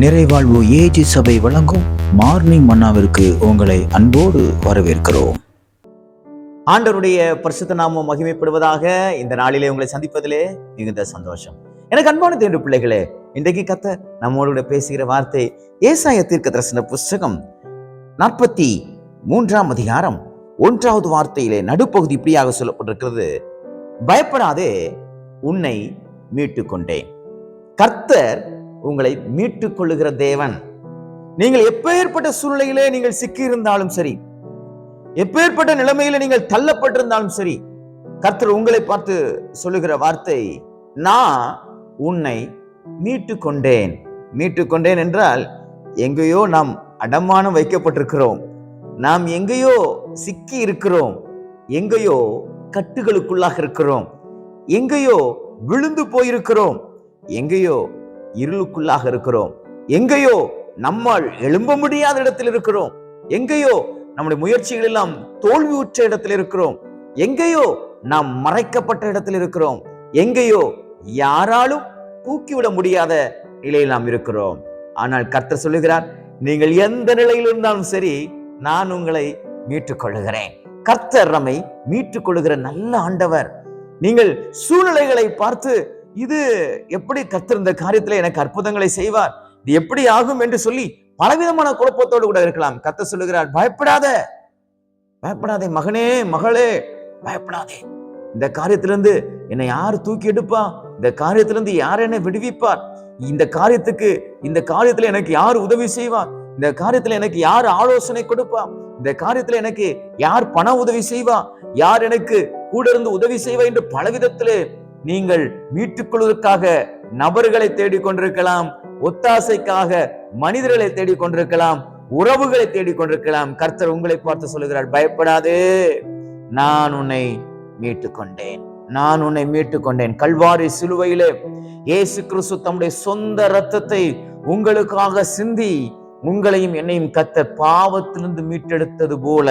நிறைவாழ்வு AG சபை வழங்கும் morning மன்னாவிற்கு உங்களை அன்போடு வரவேற்கிறோம். ஆண்டவருடைய பரிசுத்த நாமம் மகிமைப்படுவதாக இந்த நாளிலே உங்களை சந்திப்பதிலே மிகுந்த சந்தோஷம். எனக்கு அன்பான தேர்வு பிள்ளைகளே இன்றைக்கு கத்த நம்மோடு பேசுகிற வார்த்தை ஏசாய தீர்க்க தரிசன புஸ்தகம் நாற்பத்தி மூன்றாம் அதிகாரம் ஒன்றாவது வார்த்தையிலே நடுப்பகுதி இப்படியாக சொல்லப்பட்டிருக்கிறது. பயப்படாதே உன்னை மீட்டுக்கொண்டேன். கர்த்தர் உங்களை மீட்டுக் கொள்ளுகிற தேவன். நீங்கள் எப்பேற்பட்ட சூழ்நிலையிலே நீங்கள் சிக்கியிருந்தாலும் சரி எப்பேற்பட்ட நிலைமையில நீங்கள் தள்ளப்பட்டிருந்தாலும் சரி கர்த்தர் உங்களை பார்த்து சொல்லுகிற வார்த்தை நான் உன்னை மீட்டு கொண்டேன் மீட்டு கொண்டேன் என்றால் எங்கேயோ நாம் அடமானம் வைக்கப்பட்டிருக்கிறோம். நாம் எங்கேயோ சிக்கி இருக்கிறோம். எங்கேயோ கட்டுகளுக்குள்ளாக இருக்கிறோம். எங்கேயோ விழுந்து போயிருக்கிறோம். எங்கேயோ இருளுக்குள்ளாக இருக்கிறோம். எங்கேயோ நம்மால் எழும்ப முடியாத இடத்தில் இருக்கிறோம். எங்கேயோ நம்முடைய முயற்சிகள் எல்லாம் தோல்வியுற்ற இடத்தில் இருக்கிறோம். எங்கேயோ நாம் மறைக்கப்பட்ட இடத்தில் இருக்கிறோம். எங்கேயோ யாராலும் தூக்கிவிட முடியாத நிலையில் நாம் இருக்கிறோம். ஆனால் கர்த்தர் சொல்லுகிறார் நீங்கள் எந்த நிலையில் இருந்தாலும் சரி நான் உங்களை மீட்டுக் கொள்ளுகிறேன் கர்த்தர் நம்மை மீட்டுக் கொள்ளுகிற நல்ல ஆண்டவர். நீங்கள் சூழ்நிலைகளை பார்த்து இது எப்படி கர்த்தர் இந்த காரியத்துல எனக்கு அற்புதங்களை செய்வார்? இது எப்படி ஆகும் என்று சொல்லி பலவிதமான குழப்பத்தோடு கூட இருக்கலாம். கத்த சொல்லுகிறார் பயப்படாத. பயப்படாதே மகனே மகளே பயப்படாதே. இந்த காரியத்திலிருந்து என்னை யார் தூக்கி எடுப்பா? இந்த காரியத்திலிருந்து யார் என்னை விடுவிப்பார்? இந்த காரியத்துக்கு இந்த காரியத்துல எனக்கு யார் உதவி செய்வார்? இந்த காரியத்துல எனக்கு யார் ஆலோசனை கொடுப்பா? இந்த காரியத்துல எனக்கு யார் பண உதவி செய்வா? யார் எனக்கு கூட இருந்து உதவி செய்வா? என்று பலவிதத்திலே நீங்கள் மீட்டுக்கொள்வதற்காக நபர்களை தேடிக்கொண்டிருக்கலாம் ஒத்தாசைக்காக மனிதர்களை தேடிக்கொண்டிருக்கலாம் உறவுகளை தேடிக் கொண்டிருக்கலாம் கர்த்தர் உங்களை பார்த்து சொல்லுகிறார் பயப்படாதே நான் உன்னை மீட்டுக்கொண்டேன் நான் உன்னை மீட்டுக்கொண்டேன். கல்வாரி சிலுவையிலே இயேசு கிறிஸ்து தம்முடைய சொந்த ரத்தத்தை உங்களுக்காக சிந்தி உங்களையும் என்னையும் கத்த பாவத்திலிருந்து மீட்டெடுத்தது போல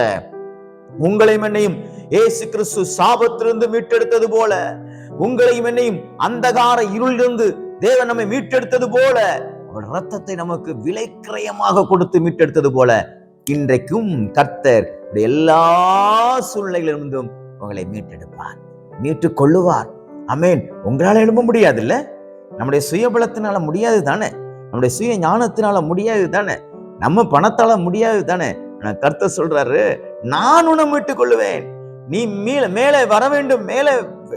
உங்களையும் என்னையும் ஏசு கிறிஸ்து சாபத்திலிருந்து மீட்டெடுத்தது போல உங்களையும் என்னையும் அந்தகார இருளிலிருந்து தேவன் நம்மை மீட்டெடுத்தது போல அவர் ரத்தத்தை நமக்கு விலைக்கிரயமாக கொடுத்து மீட்டெடுத்தது போல இன்றைக்கும் கர்த்தர் எல்லா சூழ்நிலைகளிலிருந்தும் உங்களை மீட்டெடுப்பார் மீட்டுக் கொள்ளுவார் அமேன் உங்களால் எழும்ப முடியாது இல்ல நம்முடைய சுயபலத்தினால முடியாது தானே? நம்முடைய சுய ஞானத்தினால முடியாது தானே? நம்ம பணத்தால முடியாது தானே? ஆனால் கர்த்தர் சொல்றாரு நான் உன்னை மீட்டுக் கொள்ளுவேன் நீ மேல மேலே வர வேண்டும் மேலே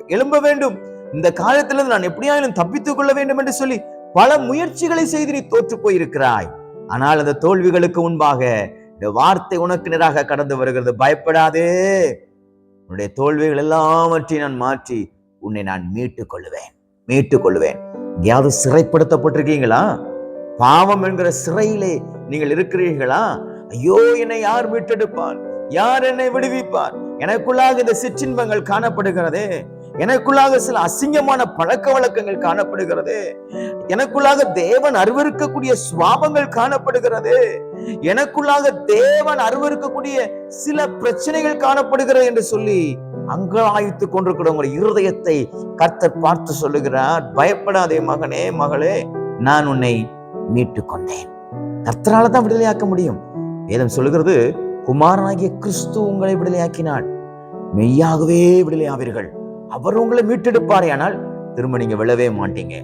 எழும்ப வேண்டும். இந்த காலத்திலிருந்து நான் எப்படியாயிலும் தப்பித்துக் கொள்ள வேண்டும் என்று சொல்லி பல முயற்சிகளை செய்து நீ தோற்று போயிருக்கிறாய். ஆனால் அந்த தோல்விகளுக்கு முன்பாக இந்த வார்த்தை உனக்கு நேராக கடந்து வருகிறது. பயப்படாதே. உன்னுடைய தோல்விகள் எல்லாவற்றையும் நான் மாற்றி உன்னை நான் மீட்டுக் கொள்ளுவேன். மீட்டுக் கொள்ளுவேன். எங்கேயாவது சிறைப்படுத்தப்பட்டிருக்கீங்களா? பாவம் என்கிற சிறையிலே நீங்கள் இருக்கிறீர்களா? ஐயோ என்னை யார் மீட்டெடுப்பார்? யார் என்னை விடுவிப்பார்? எனக்குள்ளாக இந்த சிற்றின்பங்கள் காணப்படுகிறதே. எனக்குள்ளாக சில அசிங்கமான பழக்க வழக்கங்கள் காணப்படுகிறது. எனக்குள்ளாக தேவன் அருவருக்கக்கூடிய சுவாபங்கள் காணப்படுகிறது. எனக்குள்ளாக தேவன் அருவருக்கக்கூடிய சில பிரச்சனைகள் காணப்படுகிறது என்று சொல்லி அங்கலாய்த்து கொண்டிருக்கிற உங்கள் இருதயத்தை கர்த்தர் பார்த்து சொல்லுகிறார் பயப்படாதே மகனே மகளே நான் உன்னை மீட்டு கொண்டேன் கர்த்தரால தான் விடுதலையாக்க முடியும். வேதம் சொல்லுகிறது குமாரனாகிய கிறிஸ்து உங்களை விடுதலையாக்கினான் மெய்யாகவே விடுதலையாவீர்கள். அவர் உங்களை மீட்டெடுப்பார் ஆனால் திரும்ப நீங்க விழவே மாட்டீங்க.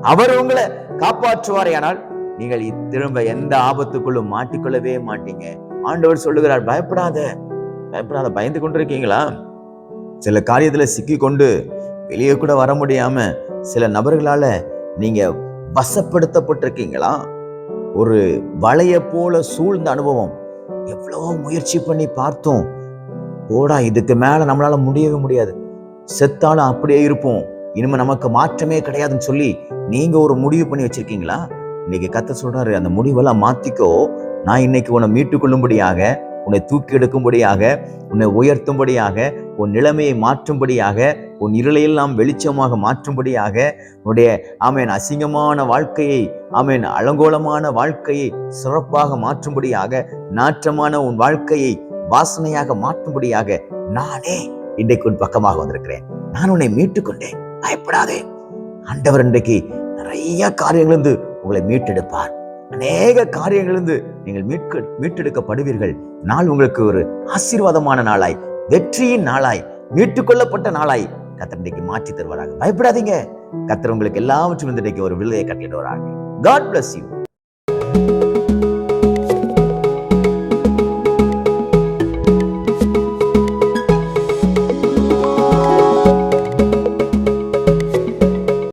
அவர் உங்களை காப்பாற்றுவாரே ஆனால் நீங்கள் திரும்ப எந்த ஆபத்துக்குள்ளும் மாட்டிக்கொள்ளவே மாட்டீங்க. ஆண்டவர் சொல்லுகிறார் பயப்படாத. பயப்படாத. பயந்து கொண்டிருக்கீங்களா? சில காரியத்துல சிக்கி கொண்டு வெளியே கூட வர முடியாம சில நபர்களால நீங்க வசப்படுத்தப்பட்டிருக்கீங்களா? ஒரு வளைய போல சூழ்ந்த அனுபவம். எவ்வளவோ முயற்சி பண்ணி பார்த்தோம். போடா இதுக்கு மேல நம்மளால முடியவே முடியாது. செத்தாலும் அப்படியே இருப்போம். இனிமே நமக்கு மாற்றமே கிடையாதுன்னு சொல்லி நீங்க ஒரு முடிவு பண்ணி வச்சிருக்கீங்களா? இன்னைக்கு கத்த சொல்றாரு அந்த முடிவெல்லாம் மாத்திக்கோ. நான் இன்னைக்கு உன்னை மீட்டு கொள்ளும்படியாக உன்னை தூக்கி எடுக்கும்படியாக உன்னை உயர்த்தும்படியாக உன் நிலைமையை மாற்றும்படியாக உன் இருளையெல்லாம் வெளிச்சமாக மாற்றும்படியாக உன்னுடைய ஆமேன் அசிங்கமான வாழ்க்கையை ஆமேன் அலங்கோலமான வாழ்க்கையை சிறப்பாக மாற்றும்படியாக நாற்றமான உன் வாழ்க்கையை வாசனையாக மாற்றும்படியாக நானே இன்றைக்கு உன் பக்கமாக வந்திருக்கிறேன். நான் உன்னை மீட்டுக் கொண்டேன். பயப்படாதே. ஆண்டவர் இன்றைக்கு நிறைய காரியங்களிலிருந்து உங்களை மீட்டெடுப்பார். அநேக காரியங்களிலிருந்து நீங்கள் மீட்க மீட்டெடுக்கப்படுவீர்கள். நாள் உங்களுக்கு ஒரு ஆசீர்வாதமான நாளாய் வெற்றியின் நாளாய் மீட்டுக்கொள்ளப்பட்ட நாளாய் கத்தர் இன்றைக்கு மாற்றி தருவாராக. பயப்படாதீங்க. கத்தர் உங்களுக்கு எல்லாவற்றும் இன்றைக்கு ஒரு விடுதலையை கட்டிடுவாராக காட் பிளஸ் யூ